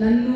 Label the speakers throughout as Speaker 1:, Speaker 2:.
Speaker 1: నన్ను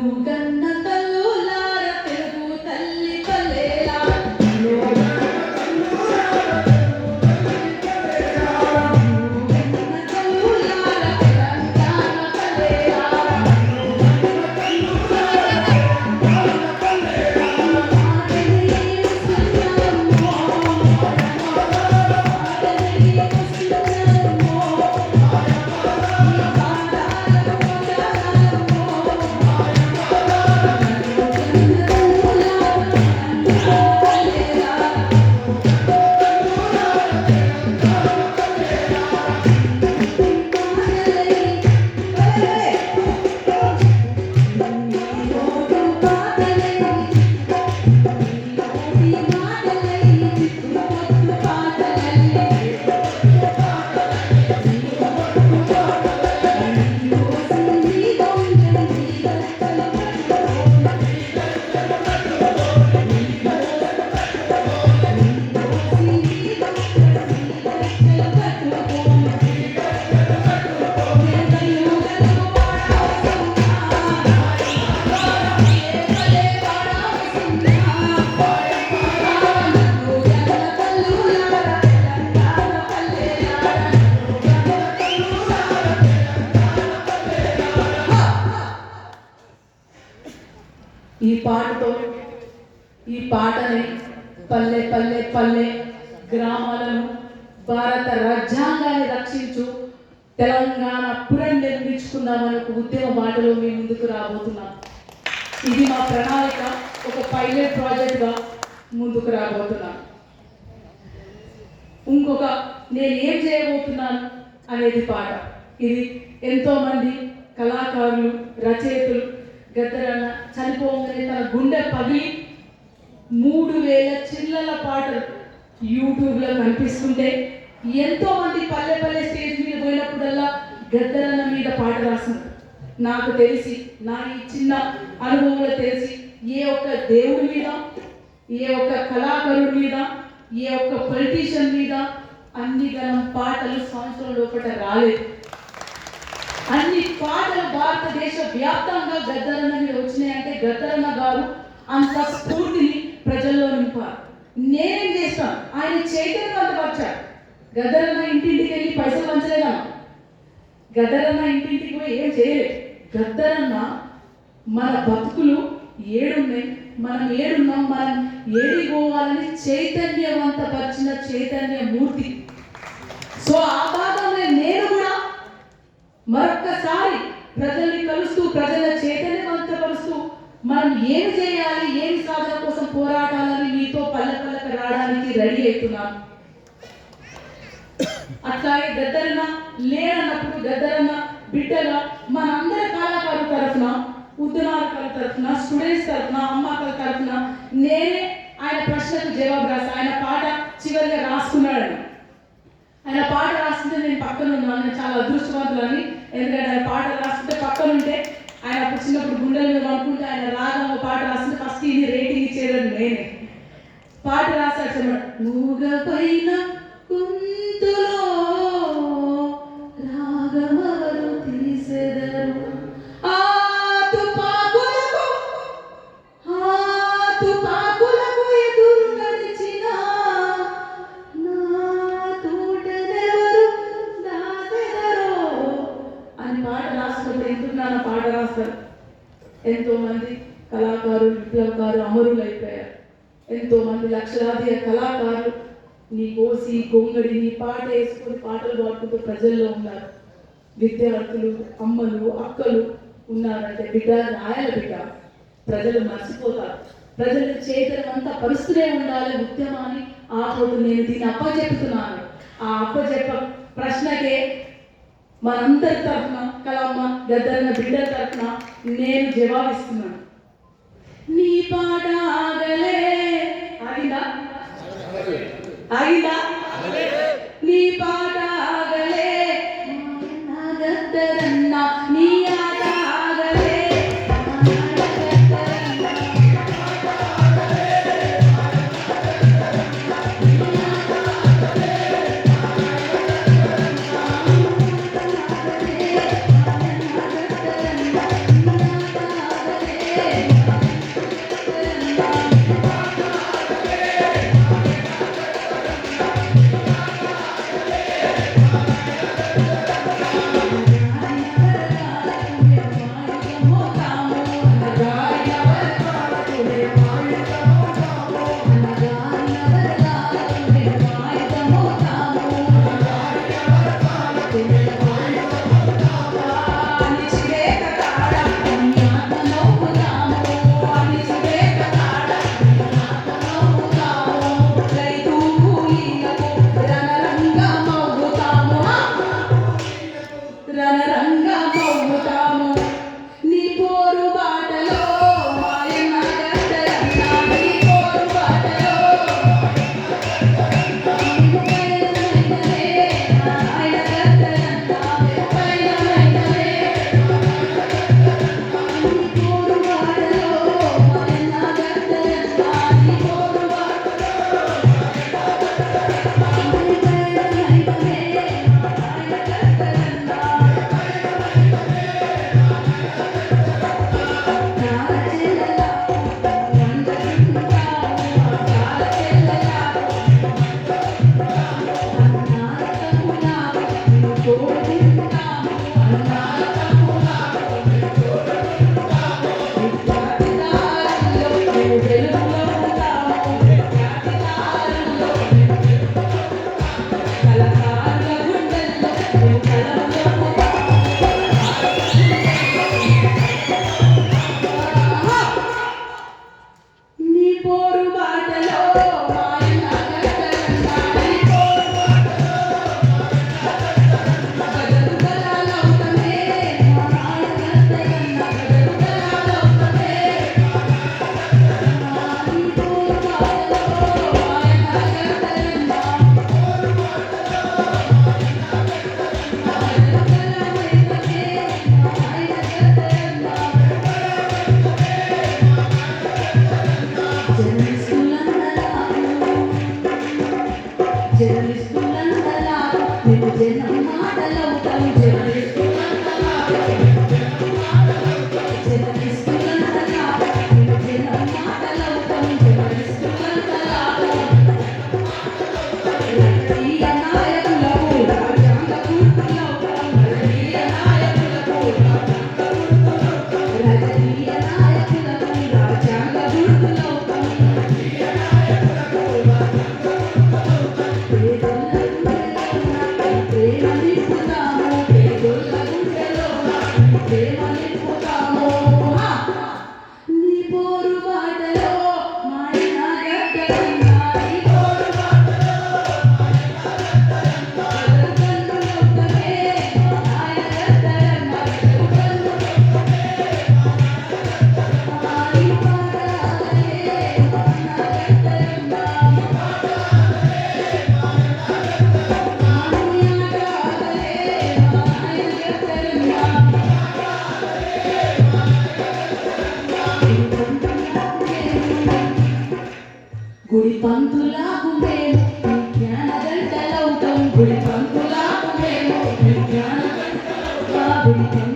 Speaker 1: ఈ పాటతో ఈ పాటని పల్లె పల్లె పల్లె గ్రామాలను భారత రాజ్యాంగాన్ని రక్షించు తెలంగాణ పురం నిర్మించుకుందామని ఒక ఉద్యమ బాటలో మీ ముందుకు రాబోతున్నాం. ఇది మా ప్రణాళిక ఒక పైలట్ ప్రాజెక్ట్గా ముందుకు రాబోతున్నాం. ఇంకొక నేను ఏం చేయబోతున్నాను అనేది పాట. ఇది ఎంతోమంది కళాకారులు రచయితలు గద్దరన్న చనిపోగానే తన గుండె పగిలి మూడు వేల చిల్లల పాటలు యూట్యూబ్లో కనిపిస్తుంటే ఎంతో మంది పల్లె పల్లె స్టేజ్ మీద పోయినప్పుడల్లా గద్దరన్న మీద పాట రాసింది. నాకు తెలిసి నా ఈ చిన్న అనుభవంలో తెలిసి ఏ ఒక్క దేవుడి మీద ఏ ఒక్క కళాకారుడి మీద ఏ ఒక్క పొలిటీషియన్ మీద అన్ని గణం పాటలు సంవత్సరం లోపల రాలేదు. అన్ని పాటలు భారతదేశ వ్యాప్తంగా గద్దరన్న మీద వచ్చినాయంటే గద్దరన్న గారు అంత స్ఫూర్తిని ప్రజల్లో నింపారు. నేనేం చేస్తాను ఆయన చైతన్యవంతపరిచారు. గద్దరన్న ఇంటింటికి వెళ్ళి పైసలు పంచలేదా? గద్దరన్న ఇంటింటికి పోయి ఏం చేయలేదు. గద్దరన్న మన బతుకులు ఏడున్నాయి. మనం ఏడున్నాం మనం ఏడికి పోవాలని చైతన్యవంతపరిచిన చైతన్య మూర్తి. సో మరొక్కసారి ప్రజల్ని కలుస్తూ ప్రజల చైతన్యవంతపరుస్తూ మనం ఏం చేయాలి ఏం సాధన కోసం పోరాటాలని మీతో పల్లె పల్లెకి రావడానికి రెడీ అవుతున్నాం. అట్లాగే గద్దరన్న లేనన్నప్పుడు గద్దరన్న బిడ్డల మనందరి కళాకారు తరఫున ఉద్యమాల తరఫున స్టూడెంట్స్ తరఫున అమ్మకల తరఫున నేనే ఆయన ప్రశ్నకు జవాబు రాసి ఆయన పాట చివరిగా రాసుకున్నాడని. ఆయన పాట రాస్తుంటే నేను పక్కన ఉన్నాను. నేను చాలా అదృష్టవంతులని ఎందుకంటే ఆయన పాట రాస్తుంటే పక్కన ఉంటే ఆయన అప్పుడు చిన్నప్పుడు గుండెల మీద అనుకుంటే ఆయన రాగం ఒక పాట రాస్తుంటే ఫస్ట్ ఇది రేటింగ్ ఇచ్చేదని నేనే. పాట రాశాడు చెప్పండి మూగ పైన ఎంతోమంది కళాకారులు విప్లవకారులు అమరులు అయిపోయారు ఎంతోమంది లక్షలాది కళాకారులు నీ కోసి గొంగడి నీ పాట వేసుకొని పాటలు పాడుకుంటూ ప్రజల్లో ఉన్నారు. విద్యార్థులు అమ్మలు అక్కలు ఉన్నారంటే బిడ్డ రాయాల బిడ్డ ప్రజలు మర్చిపోతారు. ప్రజల చేతనం అంతా పరుస్తూనే ఉండాలి ఉద్యమాన్ని. ఆపోతు నేను దీన్ని అప్పచెప్తున్నాను ఆ అప్పచెప్ప ప్రశ్నకే మనందరి తరఫున కలమ్మ గద్దరన్న బిడ్డల తరఫున నేను జవాబిస్తున్నాను. నీ పాట ఆగలే. ఆగిందా? ఆగిందా? నీ పాట Thank you.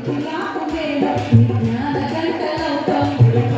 Speaker 1: గుడి పంతులాగు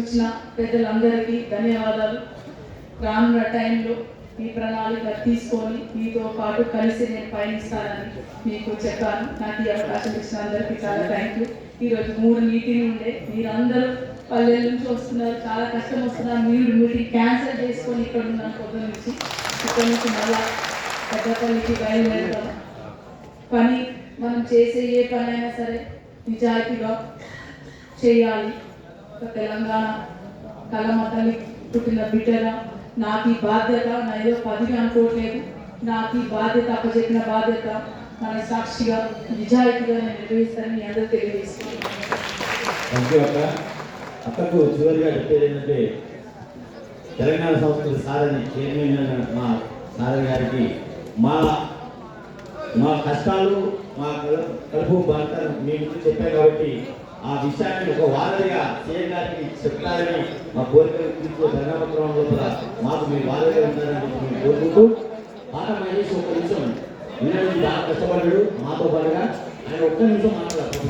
Speaker 1: ఇచ్చిన పెద్దలందరికీ ధన్యవాదాలు. రానున్న టైంలో మీ ప్రణాళిక తీసుకొని మీతో పాటు కలిసి నేను పయనిస్తానని మీకు చెప్పాను. నాకు ఈ అవకాశం ఇచ్చిన అందరికీ చాలా థ్యాంక్ యూ ఈరోజు మూడు మీటింగ్ ఉండే. మీరందరూ పల్లెల నుంచి వస్తున్నారు. చాలా కష్టం వస్తున్నారు. మీరు మీటింగ్ క్యాన్సిల్ చేసుకొని ఇక్కడ ఉన్నాను కొద్ది నుంచి. ఇక్కడ నుంచి మళ్ళా పెద్దపల్లికి బయలుదేరుతాం. పని మనం చేసే ఏ పని అయినా సరే నిజాయితీగా చేయాలి. తెలంగాణ కలమ తల్లి పుట్టిన బిడ్డగా నాకు ఈ బాధ్యత నా ఏదో పదవి అనుకోవట్లేదు నాకు ఈ బాధ్యత అప్పచెప్పిన బాధ్యత మన సాక్షిగా నిజాయితీగా నేను నిర్వహిస్తానని అందరూ తెలియజేస్తున్నాను
Speaker 2: అక్కకు చివరిగా చెప్పేది ఏంటంటే తెలంగాణ సంస్థల సారని చైర్మన్ మా సారథి గారికి మా మా కష్టాలు మా కల- కలుపు బాధలు మీ ముందు చెప్పారు కాబట్టి ఆ విషయాన్ని ఒక వారధిగా చేయడానికి చెప్తారని మా కోరికలు తీర్చే ధర్మపత్రం లోపల మాకు మీరు వారధిగా ఉంటారని మేము కోరుకుంటూ పాట మహేష్ ఒక నిమిషం వినడానికి బాగా కష్టపడ్డాడు మాతో పాటుగా ఆయన ఒక్క నిమిషం మాట్లాడారు